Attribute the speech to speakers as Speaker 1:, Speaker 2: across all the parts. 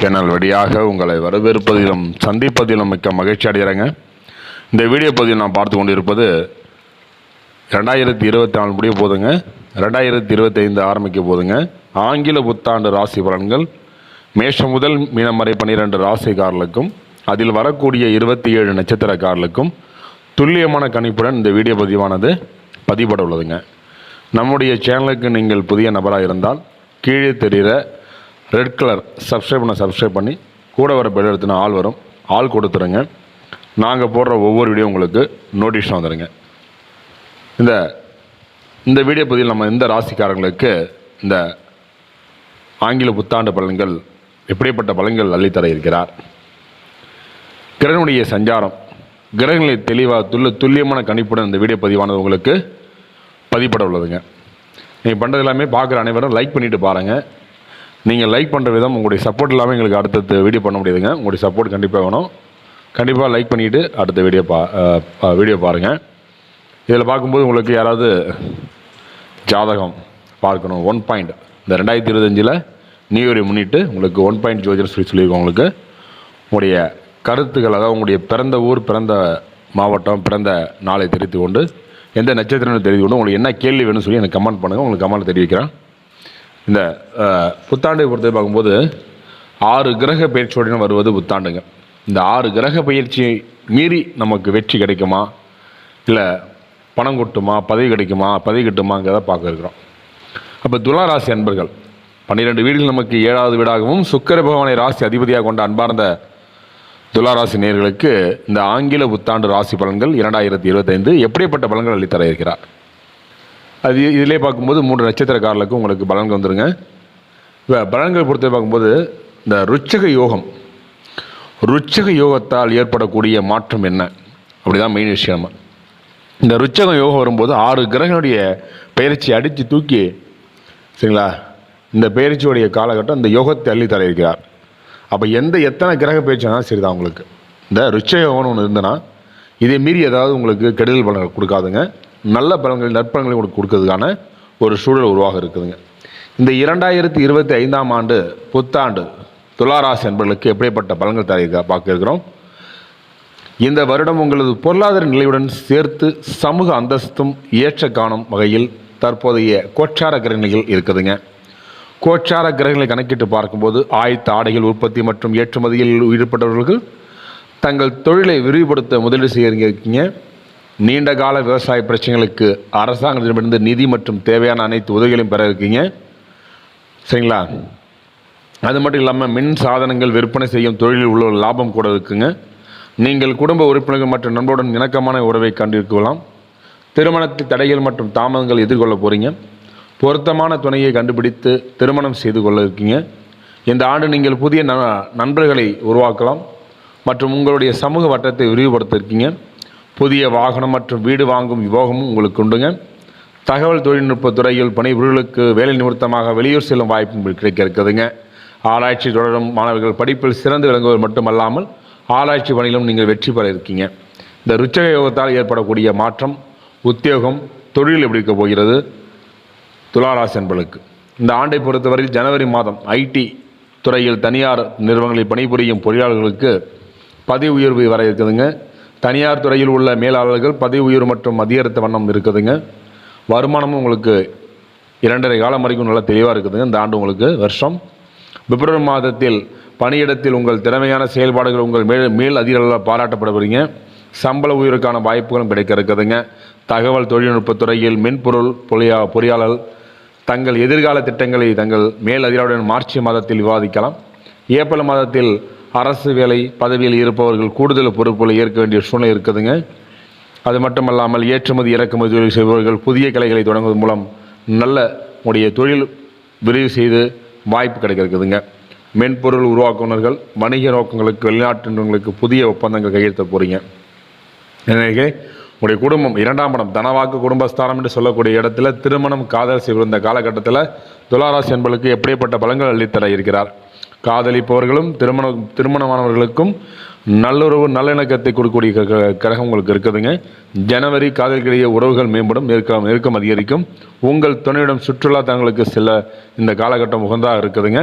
Speaker 1: Channel வழியாக உங்களை வரவேற்பதிலும் சந்திப்பதிலும் மிக்க மகிழ்ச்சி அடைகிறேங்க. இந்த வீடியோ பதிவில் நான் பார்த்து கொண்டிருப்பது ரெண்டாயிரத்தி இருபத்தி நாலு முடிய போதுங்க. ரெண்டாயிரத்தி இருபத்தைந்து ஆரம்பிக்க போதுங்க. ஆங்கில புத்தாண்டு ராசி பலன்கள் மேஷம் முதல் மீனம் வரை பன்னிரெண்டு ராசிக்காரர்களுக்கும் அதில் வரக்கூடிய இருபத்தி ஏழு நட்சத்திரக்காரர்களுக்கும் துல்லியமான கணிப்புடன் இந்த வீடியோ பதிவானது பதிப்பட உள்ளதுங்க நம்முடைய சேனலுக்கு நீங்கள் புதிய நபராக இருந்தால் கீழே தெரிகிற ரெட் கலர் சப்ஸ்கிரைப் பண்ண சப்ஸ்கிரைப் பண்ணி கூட வர பெல் எடுத்துனா ஆள் வரும். ஆள் கொடுத்துருங்க நாங்கள் போடுற ஒவ்வொரு வீடியோ உங்களுக்கு நோட்டிஃபிகேஷன் வந்துடுங்க இந்த இந்த வீடியோ பதிவில் நம்ம இந்த ராசிக்காரங்களுக்கு இந்த ஆங்கில புத்தாண்டு பலன்கள் எப்படிப்பட்ட பலன்கள் அள்ளித்தர இருக்கிறார்? கிரகனுடைய சஞ்சாரம். கிரகங்களை தெளிவாக துல்ல துல்லியமான கணிப்புடன் இந்த வீடியோ பதிவானது உங்களுக்கு பதிப்பட உள்ளதுங்க. நீங்கள் பண்ணுறது எல்லாமே பார்க்குற அனைவரும் லைக் பண்ணிவிட்டு பாருங்கள் நீங்கள் லைக் பண்ணுற விதம் உங்களுடைய சப்போர்ட் இல்லாமல் எங்களுக்கு அடுத்தடுத்த வீடியோ பண்ண முடியாதுங்க. உங்களுடைய சப்போர்ட் கண்டிப்பாக வேணும். கண்டிப்பாக லைக் பண்ணிவிட்டு அடுத்த வீடியோ பா பா- வீடியோ பாருங்கள் இதில் பார்க்கும்போது உங்களுக்கு யாராவது ஜாதகம் பார்க்கணும். ஒன் பாயிண்ட் இந்த ரெண்டாயிரத்தி இருபத்தஞ்சில் நியூ இயரை முன்னிட்டு உங்களுக்கு ஒன் பாயிண்ட் ஜோதிடர் சொல்லி சொல்லியிருக்கோம் உங்களுக்கு. உங்களுடைய கருத்துக்கள் அதாவது உங்களுடைய பிறந்த ஊர் பிறந்த மாவட்டம் பிறந்த நாளை தெரிவித்து கொண்டு எந்த நட்சத்திரம் தெரிவித்து கொண்டு உங்களுக்கு என்ன கேள்வி வேணும்னு சொல்லி எனக்கு கமெண்ட் பண்ணுங்கள் உங்களுக்கு கமெண்ட் தெரிவிக்கிறேன். இந்த புத்தாண்டை பொறுத்தவரை பார்க்கும்போது ஆறு கிரக பயிற்சியுடன் வருவது புத்தாண்டுங்க. இந்த ஆறு கிரக பயிற்சி மீறி நமக்கு வெற்றி கிடைக்குமா? இல்லை பணம் கொட்டுமா? பதவி கிடைக்குமா? பதவி கிட்டுமாங்கிறத பார்க்க இருக்கிறோம். அப்போ துலா ராசி அன்பர்கள் பன்னிரெண்டு வீடுகள் நமக்கு ஏழாவது வீடாகவும் சுக்கர பகவானை ராசி அதிபதியாக கொண்ட அன்பார்ந்த துலா ராசி நேயர்களுக்கு இந்த ஆங்கில புத்தாண்டு ராசி பலன்கள் இரண்டாயிரத்தி இருபத்தைந்து எப்படிப்பட்ட பலன்கள் அளித்தர இருக்கிறார்? அது இதிலே பார்க்கும்போது மூன்று நட்சத்திரக்காரர்களுக்கு உங்களுக்கு பலன்கள் வந்துருங்க. இப்போ பலன்கள் பொறுத்த பார்க்கும்போது இந்த ருச்சக யோகம் ருச்சக யோகத்தால் ஏற்படக்கூடிய மாற்றம் என்ன? அப்படிதான் மெயின் விஷயம் இந்த ருச்சக யோகம் வரும்போது ஆறு கிரகங்களுடைய பயிற்சி அடித்து தூக்கி சரிங்களா? இந்த பயிற்சியுடைய காலகட்டம் இந்த யோகத்தை அள்ளி தர இருக்கிறார் அப்போ எந்த எத்தனை கிரக பயிற்சி ஆனாலும் சரிதான் உங்களுக்கு. இந்த ருச்ச யோகம்னு ஒன்று இருந்ததுன்னா இதை மீறி ஏதாவது உங்களுக்கு கெடுதல் பலன் கொடுக்காதுங்க. நல்ல பலன்கள் நற்பலன்களை உங்களுக்கு கொடுக்கறதுக்கான ஒரு சூழல் உருவாக இருக்குதுங்க. இந்த இரண்டாயிரத்தி இருபத்தி ஐந்தாம் ஆண்டு புத்தாண்டு துளாராசி என்பவர்களுக்கு எப்படிப்பட்ட பலன்கள் தர பார்க்க இருக்கிறோம். இந்த வருடம் உங்களது பொருளாதார நிலையுடன் சேர்த்து சமூக அந்தஸ்தும் ஏற்ற காணும் வகையில் தற்போதைய கோச்சார கிரகணிகள் இருக்குதுங்க. கோச்சார கிரகங்களை கணக்கிட்டு பார்க்கும்போது ஆயத்த ஆடைகள் உற்பத்தி மற்றும் ஏற்றுமதியில் ஈடுபட்டவர்கள் தங்கள் தொழிலை விரிவுபடுத்த முதலீடு செய்ய இருக்கீங்க நீண்ட கால விவசாய பிரச்சனைகளுக்கு அரசாங்கத்திடமிருந்து நிதி மற்றும் தேவையான அனைத்து உதவிகளையும் பெற இருக்கீங்க. சரிங்களா? அது மட்டும் இல்லாமல் மின் சாதனங்கள் விற்பனை செய்யும் தொழிலில் உள்ள லாபம் கூட இருக்குங்க. நீங்கள் குடும்ப உறுப்பினர்கள் மற்றும் நண்பருடன் இணக்கமான உறவை கண்டிருக்கலாம். திருமணத்தில் தடைகள் மற்றும் தாமதங்கள் எதிர்கொள்ள போகிறீங்க பொருத்தமான துணையை கண்டுபிடித்து திருமணம் செய்து கொள்ள இருக்கீங்க. இந்த ஆண்டு நீங்கள் புதிய ந நண்பர்களை உருவாக்கலாம். மற்றும் உங்களுடைய சமூக வட்டத்தை விரிவுபடுத்த இருக்கீங்க. புதிய வாகனம் மற்றும் வீடு வாங்கும் யோகமும் உங்களுக்கு உண்டுங்க. தகவல் தொழில்நுட்ப துறையில் பணிபுரிகளுக்கு வேலை நிமித்தமாக வெளியூர் செல்லும் வாய்ப்பும் கிடைக்க இருக்குதுங்க ஆராய்ச்சி தொடரும் மாணவர்கள் படிப்பில் சிறந்து விளங்குவது மட்டுமல்லாமல் ஆராய்ச்சி பணியிலும் நீங்கள் வெற்றி பெற இருக்கீங்க. இந்த ருச்சக யோகத்தால் ஏற்படக்கூடிய மாற்றம் உத்தியோகம் தொழில் எப்படி இருக்க போகிறது? துளாராசி என்பளுக்கு இந்த ஆண்டை பொறுத்தவரையில் ஜனவரி மாதம் ஐடி துறையில் தனியார் நிறுவனங்களில் பணிபுரியும் பொறியாளர்களுக்கு பதவி உயர்வு வர இருக்குதுங்க. தனியார் துறையில் உள்ள மேலாளர்கள் பதவி உயர்வு மற்றும் அதிகரித்த வண்ணம் இருக்குதுங்க. வருமானமும் உங்களுக்கு இரண்டரை காலம் வரைக்கும் நல்லா தெளிவாக இருக்குதுங்க. இந்த ஆண்டு உங்களுக்கு வருஷம். பிப்ரவரி மாதத்தில் பணியிடத்தில் உங்கள் திறமையான செயல்பாடுகள் உங்கள் மேல் மேல் அதிகாரிகளால் பாராட்டப்படுவீங்க சம்பள உயர்வுக்கான வாய்ப்புகளும் கிடைக்க இருக்குதுங்க. தகவல் தொழில்நுட்ப துறையில் மென்பொருள் பொறியா பொறியாளர் தங்கள் எதிர்கால திட்டங்களை தங்கள் மேல் அதிகாரியுடன் மார்ச் மாதத்தில் விவாதிக்கலாம். ஏப்ரல் மாதத்தில் அரசு வேலை பதவியில் இருப்பவர்கள் கூடுதல் பொறுப்புகளை ஏற்க வேண்டிய சூழ்நிலை இருக்குதுங்க. அது மட்டுமல்லாமல் ஏற்றுமதி இறக்குமதி தொழில் செய்பவர்கள் புதிய கலைகளை தொடங்குவதன் மூலம் நல்ல உடைய தொழில் விரிவு செய்து வாய்ப்பு கிடைக்க இருக்குதுங்க மென்பொருள் உருவாக்குனர்கள் வணிக நோக்கங்களுக்கு வெளிநாட்டு நிறுவனங்களுக்கு புதிய ஒப்பந்தங்கள் கையெழுத்த போகிறீங்க எனவே உடைய குடும்பம் இரண்டாம் இடம் தனவாக்கு குடும்பஸ்தானம் என்று சொல்லக்கூடிய இடத்துல திருமணம் காதல் செய்திருந்த காலகட்டத்தில் துளாராசி என்பளுக்கு எப்படிப்பட்ட பலங்கள் அள்ளித்தர இருக்கிறார்? காதலிப்பவர்களும் திருமண திருமணமானவர்களுக்கும் நல்லுறவு நல்லிணக்கத்தை கொடுக்கக்கூடிய கிரகம் உங்களுக்கு இருக்குதுங்க. ஜனவரி காதலிக்கிடையே உறவுகள் மேம்படும் நெருக்கம் நெருக்கம் அதிகரிக்கும். உங்கள் துணையிடம் சுற்றுலா தங்களுக்கு சில இந்த காலகட்டம் உகந்தாக இருக்குதுங்க.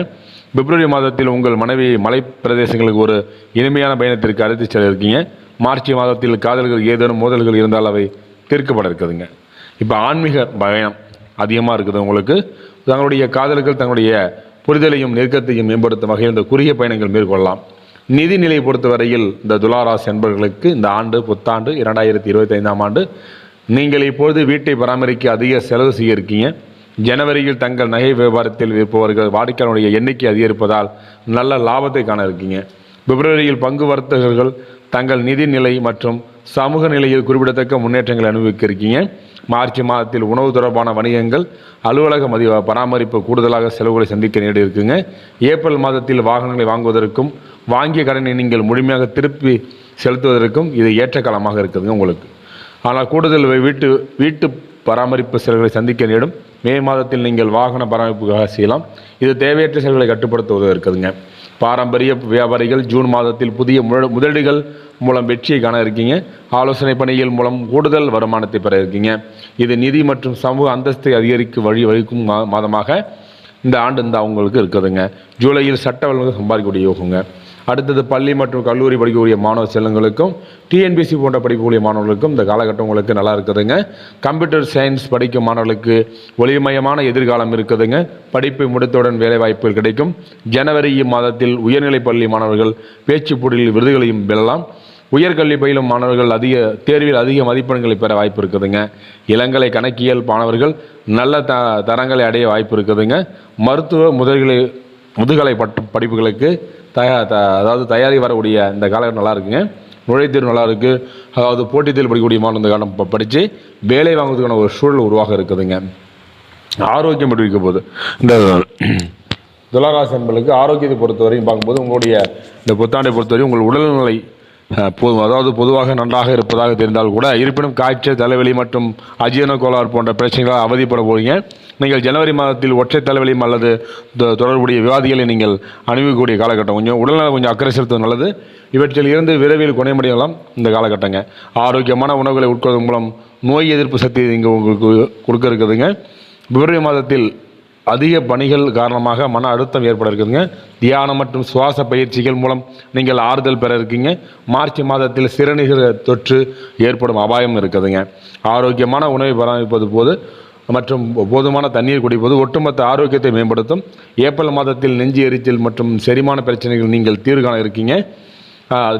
Speaker 1: பிப்ரவரி மாதத்தில் உங்கள் மனைவி மலை பிரதேசங்களுக்கு ஒரு இனிமையான பயணத்திற்கு அழைத்து செல்ல இருக்கீங்க மார்ச் மாதத்தில் காதல்கள் ஏதேனும் மோதல்கள் இருந்தால் அவை தீர்க்கப்பட இருக்குதுங்க. இப்போ ஆன்மீக பயணம் அதிகமாக இருக்குது உங்களுக்கு. தங்களுடைய காதல்கள் தங்களுடைய புரிதலையும் நெருக்கத்தையும் மேம்படுத்தும் வகையில் இந்த குறுகிய பயணங்கள் மேற்கொள்ளலாம். நிதி பொறுத்தவரையில் இந்த துளாராசி என்பவர்களுக்கு இந்த ஆண்டு புத்தாண்டு இரண்டாயிரத்தி இருபத்தி ஐந்தாம் ஆண்டு நீங்கள் இப்பொழுது வீட்டை பராமரிக்க அதிக செலவு செய்ய இருக்கீங்க ஜனவரியில் தங்கள் நகை வியாபாரத்தில் இருப்பவர்கள் வாடிக்கையாளருடைய எண்ணிக்கை அதிகரிப்பதால் நல்ல லாபத்தை காண இருக்கீங்க. பிப்ரவரியில் பங்கு வர்த்தகர்கள் தங்கள் நிதி நிலை மற்றும் சமூக நிலையில் குறிப்பிடத்தக்க முன்னேற்றங்களை அனுபவிக்க இருக்கீங்க மார்ச் மாதத்தில் உணவு தொடர்பான வணிகங்கள் அலுவலக மதி பராமரிப்பு கூடுதலாக செலவுகளை சந்திக்க நேடி இருக்குங்க ஏப்ரல் மாதத்தில் வாகனங்களை வாங்குவதற்கும் வாங்கிய கடனை நீங்கள் முழுமையாக திருப்பி செலுத்துவதற்கும் இது ஏற்ற காலமாக இருக்குதுங்க உங்களுக்கு. ஆனால் கூடுதல் வீட்டு வீட்டு பராமரிப்பு செலவுகளை சந்திக்க நேடும் மே மாதத்தில் நீங்கள் வாகன பராமரிப்புக்காக செய்யலாம். இது தேவையற்ற செலவுகளை கட்டுப்படுத்த இருக்குதுங்க பாரம்பரிய வியாபாரிகள் ஜூன் மாதத்தில் புதிய முதலீடுகள் மூலம் வெற்றியை காண இருக்கீங்க. ஆலோசனை பணிகள் மூலம் கூடுதல் வருமானத்தை பெற இருக்கீங்க. இது நிதி மற்றும் சமூக அந்தஸ்தை அதிகரிக்க வழி வகிக்கும் மா மாதமாக இந்த ஆண்டு இந்த அவங்களுக்கு இருக்குதுங்க. ஜூலையில் சட்ட வல்லுநர் சம்பாதிக்கக்கூடிய யோகங்க. அடுத்தது பள்ளி மற்றும் கல்லூரி படிக்கக்கூடிய மாணவ செல்வங்களுக்கும் டிஎன்பிசி போன்ற படிக்கக்கூடிய மாணவர்களுக்கும் இந்த காலகட்டம் உங்களுக்கு நல்லா இருக்குதுங்க. கம்ப்யூட்டர் சயின்ஸ் படிக்கும் மாணவர்களுக்கு ஒளிமயமான எதிர்காலம் இருக்குதுங்க. படிப்பை முடித்தவுடன் வேலைவாய்ப்புகள் கிடைக்கும். ஜனவரி மாதத்தில் உயர்நிலை பள்ளி மாணவர்கள் பேச்சு போட்டியில் விருதுகளையும் பெறலாம். உயர்கல்வி பயிலும் மாணவர்கள் அதிக தேர்வில் அதிக மதிப்பெண்களை பெற வாய்ப்பு இருக்குதுங்க. இளங்கலை கணக்கியல் மாணவர்கள் நல்ல த தரங்களை அடைய வாய்ப்பு இருக்குதுங்க. மருத்துவ முதல்களை முதுகலை பட்ட படிப்புகளுக்கு தயா த அதாவது தயாரி வரக்கூடிய இந்த காலகட்டம் நல்லா இருக்குங்க நுழைத்தேர்வு நல்லா இருக்குது அதாவது போட்டித் தேர்வு படிக்கக்கூடிய மாணவன் இந்த காலம் படித்து வேலை வாங்குறதுக்கான ஒரு சூழல் உருவாக இருக்குதுங்க. ஆரோக்கியம் எப்படி இருக்க போகுது? இந்த துளாராசி என்பளுக்கு ஆரோக்கியத்தை பொறுத்தவரையும் பார்க்கும்போது உங்களுடைய இந்த புத்தாண்டை பொறுத்தவரையும் உங்கள் உடல்நிலை அதாவது பொதுவாக நன்றாக இருப்பதாக தெரிந்தால் கூட இருப்பினும் காய்ச்சல் தலைவலி மற்றும் அஜீரண கோளாறு போன்ற பிரச்சனைகளால் அவதிப்பட போகிறீங்க நீங்கள் ஜனவரி மாதத்தில் ஒற்றை தலைவலி அல்லது தொடர்புடைய விவாதிகளை நீங்கள் அணுகக்கூடிய காலகட்டம். கொஞ்சம் உடல்நலம் கொஞ்சம் அக்கறை செலுத்துவது நல்லது. இவற்றில் இருந்து விரைவில் குணமடையலாம் இந்த காலகட்டங்க. ஆரோக்கியமான உணவுகளை உட்கொள்வதன் மூலம் நோய் எதிர்ப்பு சக்தி இங்கே உங்களுக்கு கொடுக்க இருக்குதுங்க. பிப்ரவரி மாதத்தில் அதிக பணிகள் காரணமாக மன அழுத்தம் ஏற்பட இருக்குதுங்க. தியானம் மற்றும் சுவாச பயிற்சிகள் மூலம் நீங்கள் ஆறுதல் பெற இருக்கீங்க. மார்ச் மாதத்தில் சிறுநீர் தொற்று ஏற்படும் அபாயம் இருக்குதுங்க. ஆரோக்கியமான உணவை பராமரிப்பது போது மற்றும் போதுமான தண்ணீர் குடிப்பது ஒட்டுமொத்த ஆரோக்கியத்தை மேம்படுத்தும். ஏப்ரல் மாதத்தில் நெஞ்சு எரிச்சல் மற்றும் செரிமான பிரச்சனைகள் நீங்கள் தீர்வு காண இருக்கீங்க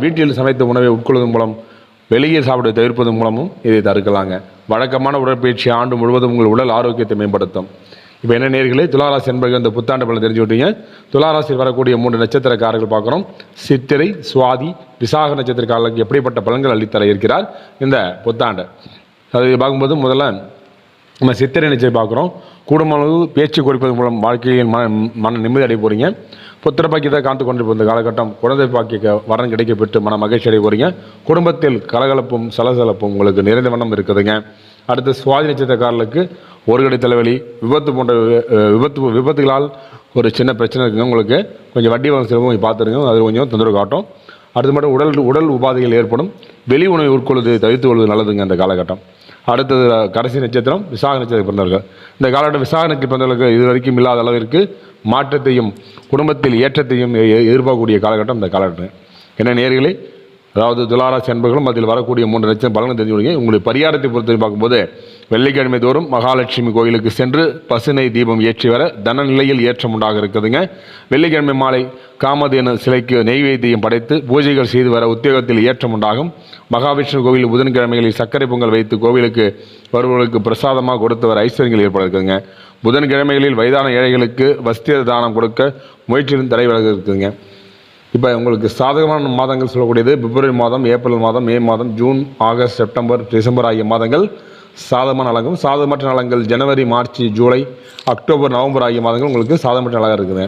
Speaker 1: வீட்டில் சமைத்த உணவை உட்கொள்வதன் மூலம் வெளியே சாப்பிட தவிர்ப்பதன் மூலமும் இதை தடுக்கலாங்க. வழக்கமான உடற்பயிற்சி ஆண்டு முழுவதும் உங்கள் உடல் ஆரோக்கியத்தை மேம்படுத்தும். இப்போ என்ன நேர்களே துளாராசி என்பது இந்த புத்தாண்டு பலன் தெரிஞ்சு விட்டீங்க. துளாராசியில் வரக்கூடிய மூன்று நட்சத்திரக்காரர்கள் பார்க்குறோம். சித்திரை சுவாதி விசாக நட்சத்திரக்காரர்களுக்கு எப்படிப்பட்ட பலன்கள் அள்ளித்தர இருக்கிறார் இந்த புத்தாண்டு. அதை பார்க்கும்போது முதல்ல நம்ம சித்திரை நிச்சயம் பார்க்குறோம்? குடும்பளவு பேச்சு குறிப்பதன் மூலம் வாழ்க்கையின் மன மன நிம்மதி அடைய போகிறீங்க புத்திர பாக்கியத்தை காத்து கொண்டு இந்த காலகட்டம் குழந்தை பாக்கிய வரன் கிடைக்க பெற்று மன மகிழ்ச்சி அடைய போகிறீங்க குடும்பத்தில் கலகலப்பும் சலசலப்பும் உங்களுக்கு நிறைந்த வண்ணம் இருக்குதுங்க. அடுத்து சுவாதி நட்சத்திரக்காரர்களுக்கு ஒரு கடை தலைவலி விபத்து போன்ற விபத்து விபத்துகளால் ஒரு சின்ன பிரச்சனை இருக்குங்க. உங்களுக்கு கொஞ்சம் வட்டி வாங்க செலவும் கொஞ்சம் பார்த்துருங்க. அது கொஞ்சம் தொந்தரவு காட்டும். அடுத்து மட்டும் உடல் உடல் உபாதைகள் ஏற்படும். வெளி உணவை உட்கொள்வது தவிர்த்து கொள்வது நல்லதுங்க அந்த காலகட்டம். அடுத்தது கடைசி நட்சத்திரம் விசாக நட்சத்திரம் பிறந்தவர்கள். இந்த காலகட்டம் விசாக நட்சத்திரம் பிறந்தவர்களுக்கு இது வரைக்கும் இல்லாத அளவிற்கு மாற்றத்தையும் குடும்பத்தில் ஏற்றத்தையும் எ- எதிர்பார்க்கக்கூடிய காலகட்டம் இந்த காலகட்டம். என்ன நேர்களே அதாவது துளாராசி அன்பர்களும் அதில் வரக்கூடிய மூன்று லட்சம் பலன்கள் தெரிஞ்சு கொடுங்க உங்களுடைய பரிகாரத்தை பொறுத்தவரை பார்க்கும்போது வெள்ளிக்கிழமை தோறும் மகாலட்சுமி கோயிலுக்கு சென்று பசுனை தீபம் ஏற்றி வர தன நிலையில் ஏற்றம் உண்டாக இருக்குதுங்க. வெள்ளிக்கிழமை மாலை காமதேனு சிலைக்கு நெய்வேத்தியம் படைத்து பூஜைகள் செய்து வர உத்தியோகத்தில் ஏற்றம் உண்டாகும் மகாவிஷ்ணு கோவில் புதன்கிழமைகளில் சர்க்கரை பொங்கல் வைத்து கோவிலுக்கு வருபவர்களுக்கு பிரசாதமாக கொடுத்து வர ஐஸ்வர்யங்கள் ஏற்பட இருக்குதுங்க. புதன்கிழமைகளில் வயதான ஏழைகளுக்கு வஸ்திர தானம் கொடுக்க முயற்சியிலும் தடை விலக இருக்குதுங்க இப்போ உங்களுக்கு சாதகமான மாதங்கள் சொல்லக்கூடியது பிப்ரவரி மாதம் ஏப்ரல் மாதம் மே மாதம் ஜூன் ஆகஸ்ட் செப்டம்பர் டிசம்பர் ஆகிய மாதங்கள் சாதகமான நலங்கும் சாதகமற்ற நலங்கள் ஜனவரி மார்ச் ஜூலை அக்டோபர் நவம்பர் ஆகிய மாதங்கள் உங்களுக்கு சாதகமற்ற நலகாக இருக்குது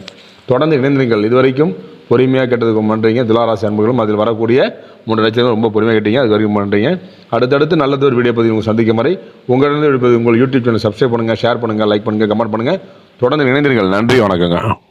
Speaker 1: தொடர்ந்து இணைந்திருங்கள். இதுவரைக்கும் பொறுமையாக கேட்டதுக்கு பண்ணுறீங்க துளாராசி அன்புகளும் அதில் வரக்கூடிய மூன்று லட்சம் ரொம்ப பொறுமையாக கேட்டீங்க. அது வரைக்கும் பண்ணுறீங்க அடுத்தடுத்து நல்லது ஒரு வீடியோ பதிவு உங்களுக்கு சந்திக்கும் வரை உங்களிடம் எடுப்பது உங்கள் யூடியூப் சேனல் சப்ஸ்கிரைப் பண்ணுங்கள் ஷேர் பண்ணுங்கள் லைக் பண்ணுங்கள் கமெண்ட் பண்ணுங்கள் தொடர்ந்து இணைந்திருங்கள். நன்றி வணக்கங்க.